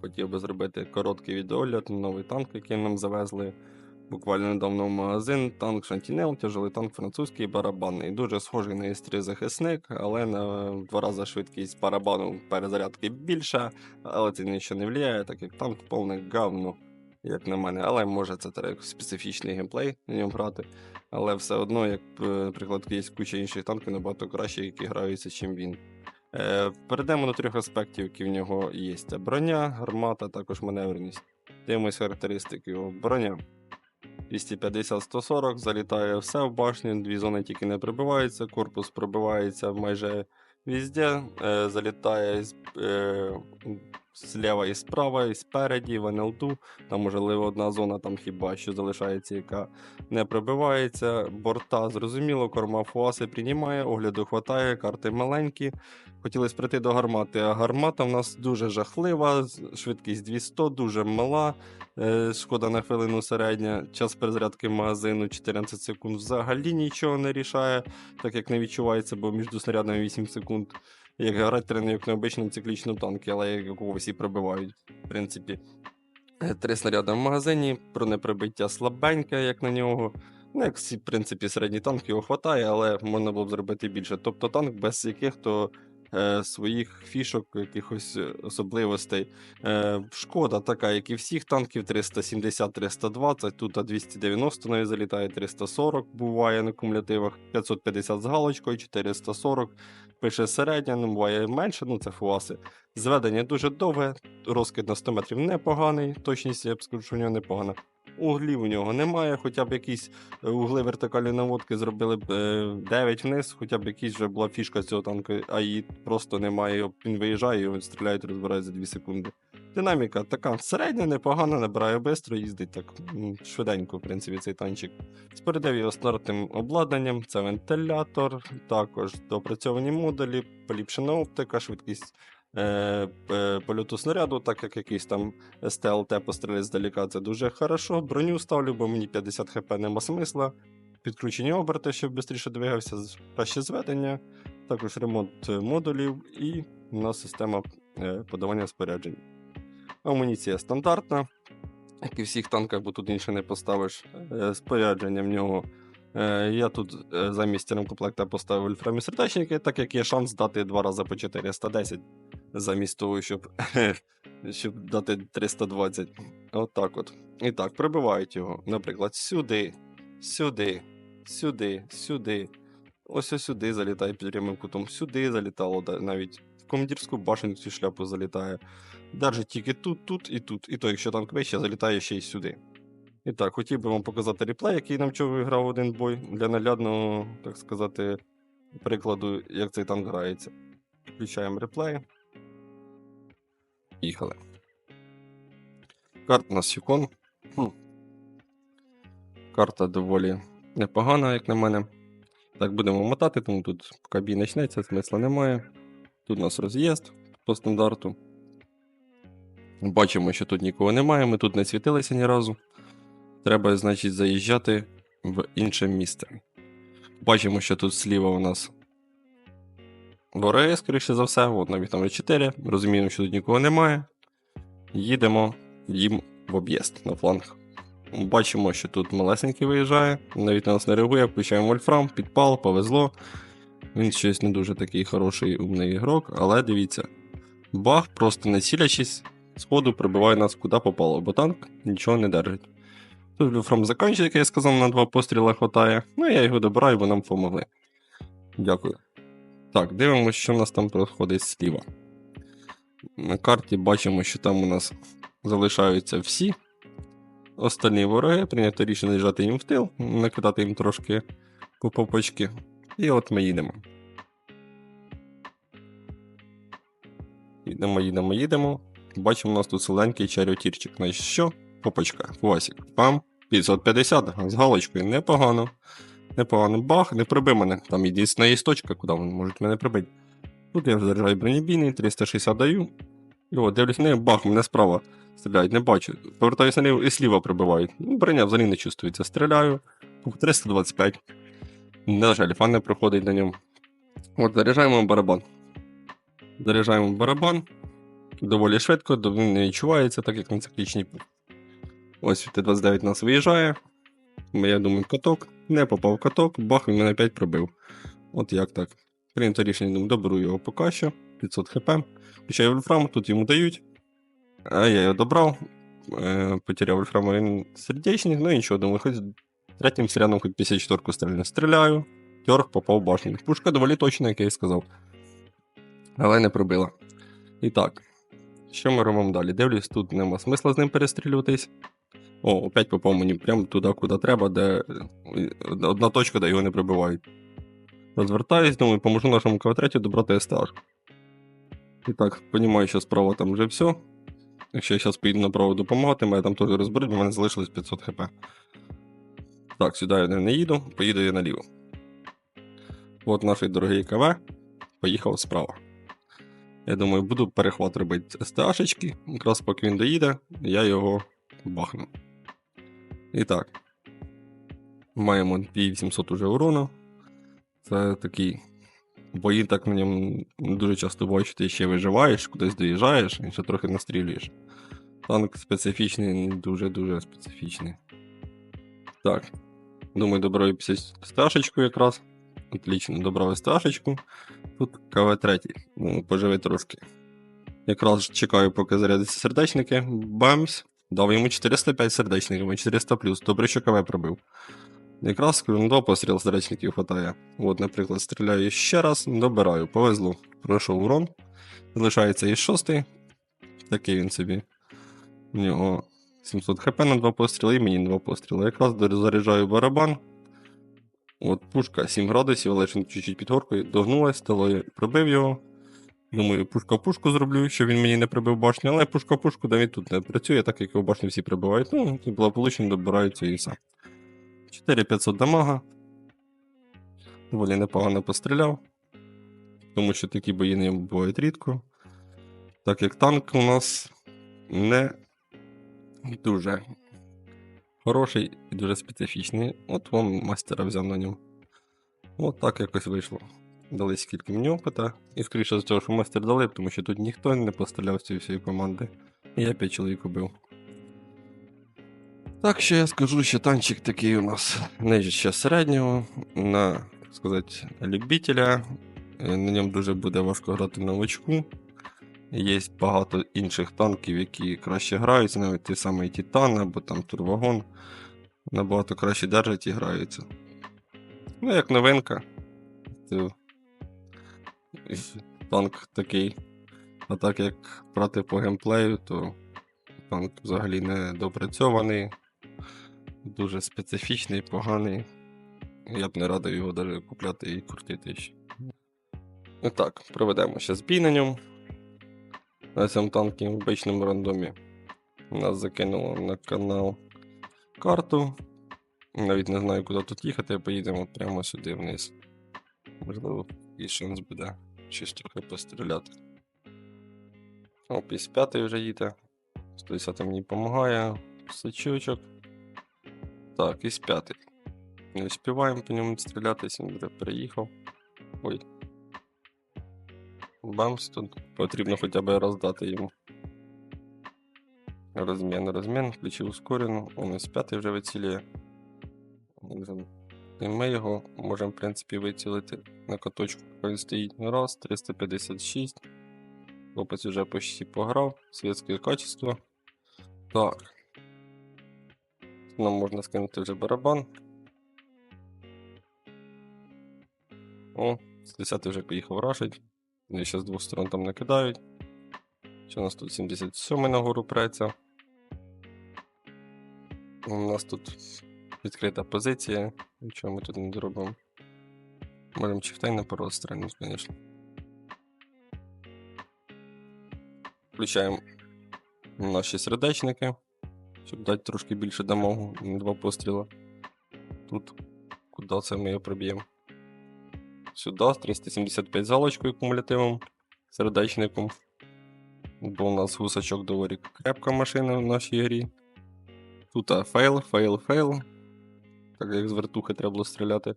Хотів би зробити короткий відеогляд на новий танк, який нам завезли буквально недавно в магазин. Танк Шантінел, тяжелий танк французький барабанний. Дуже схожий на С3 захисник, але на два рази швидкість барабану перезарядки більша, але це нічого не впливає, так як танк повне говно, як на мене. Але може це треба специфічний геймплей на ньому грати. Але все одно, як, е, наприклад, є куча інших танків набагато краще, які граються, чим він. Е, Перейдемо до трьох аспектів, які в нього є: це броня, гармата, також маневреність. Дивимось характеристики його. Броня 250-140, залітає все в башню, дві зони тільки не прибиваються, корпус пробивається майже візде, е, залітає е, зліва і справа, і спереді, в НЛТ. Там можливо одна зона, там хіба що залишається, яка не пробивається. Борта зрозуміло, корма фуаси приймає, огляду хватає, карти маленькі. Хотілося прийти до гармати, а гармата в нас дуже жахлива, швидкість 200, дуже мала. Е, шкода на хвилину середня. Час перезарядки магазину 14 секунд взагалі нічого не рішає, так як не відчувається, бо між снарядами 8 секунд. Як грати треба як на обичному циклічному танку, але як якого всі прибивають. в принципі. Е, Три снаряди в магазині, бронеприбиття слабеньке, як на нього. Ну, як всі, в принципі, середній танк його хватає, але можна було б зробити більше. Тобто танк без яких то е, своїх фішок, якихось е, особливостей. Е, шкода така, як і всіх танків 370-320, тут а 290 навіть залітає, 340 буває на кумулятивах, 550 з галочкою, 440. Пише середня, ну буває менше, ну це фуаси. Зведення дуже довге, розкид на 100 метрів непоганий, точність я б скажу, що в нього непогана. Углів у нього немає, хоча б якісь е, угли вертикальної наводки зробили б е, 9 вниз, хоча б якась вже була фішка цього танку, а її просто немає. Він виїжджає, його стріляють, розбирають за 2 секунди. Динаміка така середня, непогана, набирає швидко, їздить так швиденько, в принципі, цей танчик. Спередив його стандартним обладнанням, це вентилятор, також допрацьовані модулі, поліпшена оптика, швидкість е, польоту снаряду, так як якийсь там СТЛТ постріляє здаліка, це дуже хорошо. Броню ставлю, бо мені 50 хп нема смисла. Підключені оберти, щоб швидше двигався, краще зведення, також ремонт е, модулів і у нас система е, подавання споряджень. Амуніція стандартна, як і в всіх танках, бо тут інше не поставиш. Е, Спорядження в нього. Е, Я тут е, замість ремкомплекта поставив ульфрамі сердечники, так як є шанс дати два рази по 410, замість того, щоб, щоб дати 320. От от. І так, прибивають його, наприклад, сюди, сюди, сюди, сюди. Ось ось сюди залітає під прямим кутом, сюди залітало навіть в командирську башню цю шляпу залітає. Держить тільки тут, тут і тут. І то, якщо танк вище, залітає ще й сюди. І так, хотів би вам показати реплей, який нам вчора виграв один бой, для наглядного, так сказати, прикладу, як цей танк грається. Включаємо реплей. Їхали. Карта у нас Юкон. Хм. Карта доволі непогана, як на мене. Так, будемо мотати, тому тут поки почнеться, смисла немає. Тут у нас роз'їзд по стандарту. Бачимо, що тут нікого немає, ми тут не світилися ні разу. Треба, значить, заїжджати в інше місце. Бачимо, що тут зліва у нас вороги, скоріше за все, от навіть там 4. Розуміємо, що тут нікого немає. Їдемо їм в об'їзд на фланг. Бачимо, що тут малесенький виїжджає, навіть на нас не реагує, включаємо вольфрам, підпал, повезло. Він щось не дуже такий хороший умний ігрок, але дивіться. Баг, просто не цілячись, сходу прибиває нас куди попало, бо танк нічого не держить. Тут вольфрам закінчує, як я сказав, на два постріли хватає. Ну я його добираю, бо нам помогли. Дякую. Так, дивимося, що в нас там проходить зліва. На карті бачимо, що там у нас залишаються всі остальні вороги, прийнято рішення їжджати їм в тил, накидати їм трошки по попочки. І от ми їдемо. Їдемо, їдемо, їдемо. Бачимо, у нас тут селенький чарютірчик. Значить, що? Попочка, Васік. Пам. 550 з галочкою. Непогано. Непогано. Бах, не приби мене. Там єдина є точка, куди вони можуть мене прибити. Тут я заряджаю бронебійний, 360 даю. І от, дивлюсь, не бах, мене справа стріляють, не бачу. Повертаюся наліво і сліва прибивають. Ну, броня взагалі не чувствується. Стріляю. 325. На жаль, фан не проходить на ньому. От, заряджаємо барабан. Заряджаємо барабан. доволі швидко, не відчувається, так як на циклічній. Ось Т-29 нас виїжджає. Я думаю, каток. Не попав каток, бах, він мене опять пробив. От як так. Прийнято рішення, думаю, доберу його поки що. 500 хп. Включаю вольфрам, тут йому дають. А я його добрав. Е, потеряв вольфрам, він сердечник, ну нічого, думаю, хоч третім снарядом хоч 54 стріляю. Стріляю, тьорг попав в башню. Пушка доволі точна, як я і сказав. Але не пробила. І так, що ми робимо далі? Дивлюсь, тут нема смисла з ним перестрілюватись. О, опять попав мені прямо туди, куди треба, де е, одна точка, де його не прибивають. Розвертаюсь, думаю, поможу нашому КВ-3 добрати СТАшку. І так, розумію, що справа там вже все. Якщо я зараз поїду направо допомагати, мене там теж розберуть, бо в мене залишилось 500 хп. Так, сюди я не їду, поїду я наліво. От наш дорогий КВ поїхав справа. Я думаю, буду перехват робити СТАшечки. Якраз поки він доїде, я його бахну. І так. Маємо 2800 уже урону. Це такий бої, так на ньому дуже часто ти ще виживаєш, кудись доїжджаєш і ще трохи настрілюєш. Танк специфічний, дуже-дуже специфічний. Так. Думаю, добрав 50 сташечку якраз. Отлично, добрав сташечку. Тут КВ-3. Ну, поживи трошки. Якраз чекаю, поки зарядяться сердечники. Бамс. Дав йому 405 сердечників, 400 Добре, що КВ пробив. Якраз ну, до постріл сердечників хватає. От, наприклад, стріляю ще раз, добираю, повезло. Пройшов урон. Залишається і шостий. Такий він собі. У нього 700 хп на два постріли, і мені два постріли. Якраз заряджаю барабан. От пушка 7 градусів, але чуть-чуть під. Догнулась, стало пробив його. Думаю, пушка пушку зроблю, щоб він мені не прибив башню, але пушка пушку, да тут не працює, так як його башню всі прибивають. Ну, благополучно добираються і все. 4500 дамага. Доволі непогано постріляв. Тому що такі бої не бувають рідко. Так як танк у нас не дуже хороший і дуже специфічний. От вам мастера взяв на ньому. От так якось вийшло. Дали скільки мені опита. І скоріше з цього, що мастер дали, тому що тут ніхто не постріляв з цієї всієї команди. І я 5 чоловік убив. Так що я скажу, що танчик такий у нас нижче середнього, на так сказати, любителя. Е, На ньому дуже буде важко грати новачку. Є багато інших танків, які краще граються, навіть той самий Титан або там Турвагон. Набагато краще держать і граються. Ну, як новинка. Танк такий. А так як брати по геймплею, то танк взагалі не допрацьований, дуже специфічний, поганий. Я б не радив його навіть купляти і крутити ще. І так, проведемо ще бій на ньому. На цьому танкі в обичному рандомі. Нас закинуло на канал карту. Навіть не знаю, куди тут їхати, поїдемо прямо сюди вниз. Можливо, і шанс буде щось трохи постріляти. О, 55 вже їде. 110 мені допомагає. Сачочок. Так, із 5. Не успіваємо по ньому стрілятися, він вже переїхав. Ой. Бамс тут потрібно хоча б роздати йому. Розмін, розмін, включив ускорену, он із 5 вже вицілює. І ми його можемо, в принципі, вицілити на каточку, він стоїть. Раз, 356. Хлопець вже почти пограв, світське качество. Так. Нам можна скинути вже барабан. О, з 10 вже поїхав рашить. Вони ще з двох сторон там накидають. Що у нас тут 77 нагору преться. У нас тут відкрита позиція. Нічого ми тут не зробимо. Можемо чифтай на пару стрельнути, звісно. Включаємо наші сердечники, щоб дати трошки більше дамагу, на два постріла. Тут, куди це ми його проб'ємо? Сюди, 375 залочкою кумулятивом, сердечником. Бо у нас гусачок доволі крепка машина в нашій грі. Тут а, фейл, фейл, фейл так як з вертухи треба було стріляти.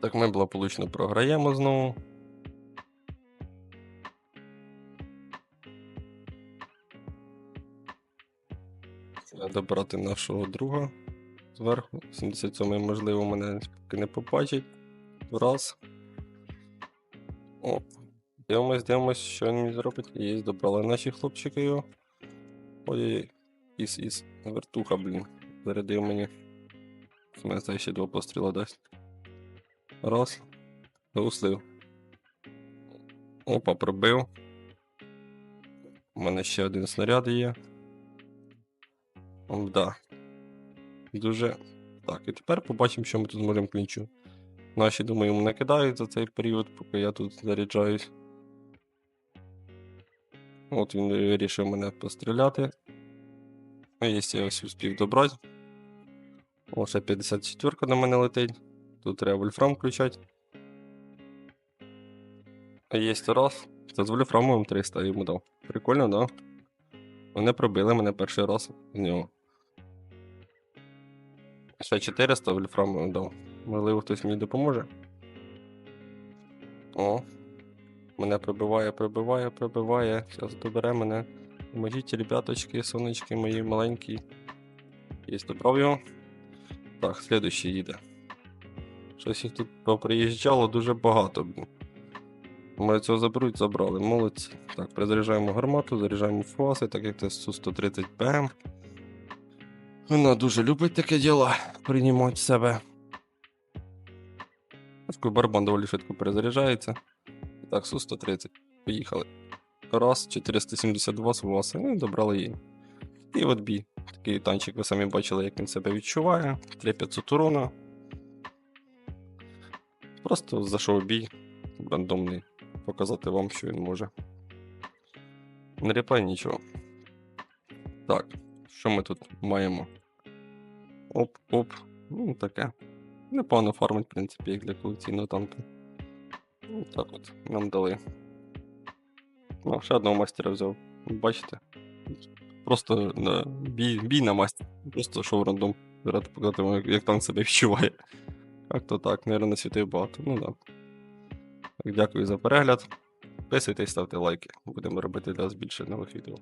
Так, ми благополучно програємо знову. Треба брати нашого друга зверху. 77 можливо, мене не побачить. Раз. О, дивимось, дивимось, що він зробить. Є, добрали наші хлопчики його. Ой-ой, іс-іс, вертуха, блін. Зарядив мені. Мене це ще два постріла дасть. Раз. Гуслив. Опа, пробив. У мене ще один снаряд є. Да. Дуже. Так, і тепер побачимо, що ми тут зможемо клінчу. Наші, думаю, мене кидають за цей період, поки я тут заряджаюсь. От він вирішив мене постріляти. А якщо я ось успів добрати. О, ще 54 на мене летить. Тут треба вольфрам включати. А є раз. Це з вольфрамовим 300 йому дав. Прикольно, да? Вони пробили мене перший раз з нього. Ще 400 вольфрамовим дав. Можливо, хтось мені допоможе. О. Мене прибиває, прибиває, прибиває. Зараз добере мене. Поможіть, ребяточки, сонечки мої маленькі. Є, добрав його. Так, слідуючий їде. Щось їх тут поприїжджало дуже багато. блін. Ми цього заберуть, забрали. Молодці. Так, перезаряджаємо гармату, заряджаємо фуаси, так як це Су-130 ПМ. Вона дуже любить таке діло приймати себе. Такий барабан доволі швидко перезаряджається. Так, Су-130. Поїхали. Раз, 472 суваси, ну і добрали її. І от бій. Такий танчик, ви самі бачили, як він себе відчуває. 3500 урона. Просто зайшов бій рандомний. Показати вам, що він може. Не ріпай нічого. Так, що ми тут маємо? Оп-оп. Ну, таке. Непогано фармить, в принципі, як для колекційного танка. Ну, так от, нам дали. Ну, ще одного мастера взяв. Бачите? Просто на бій, бій на масті. Просто шоу рандом. Ради показати як танк себе відчуває. Як то так, наверное, не світив багато. Ну да. Так, дякую за перегляд. Підписуйтесь, ставте лайки. Будемо робити для вас більше нових відео.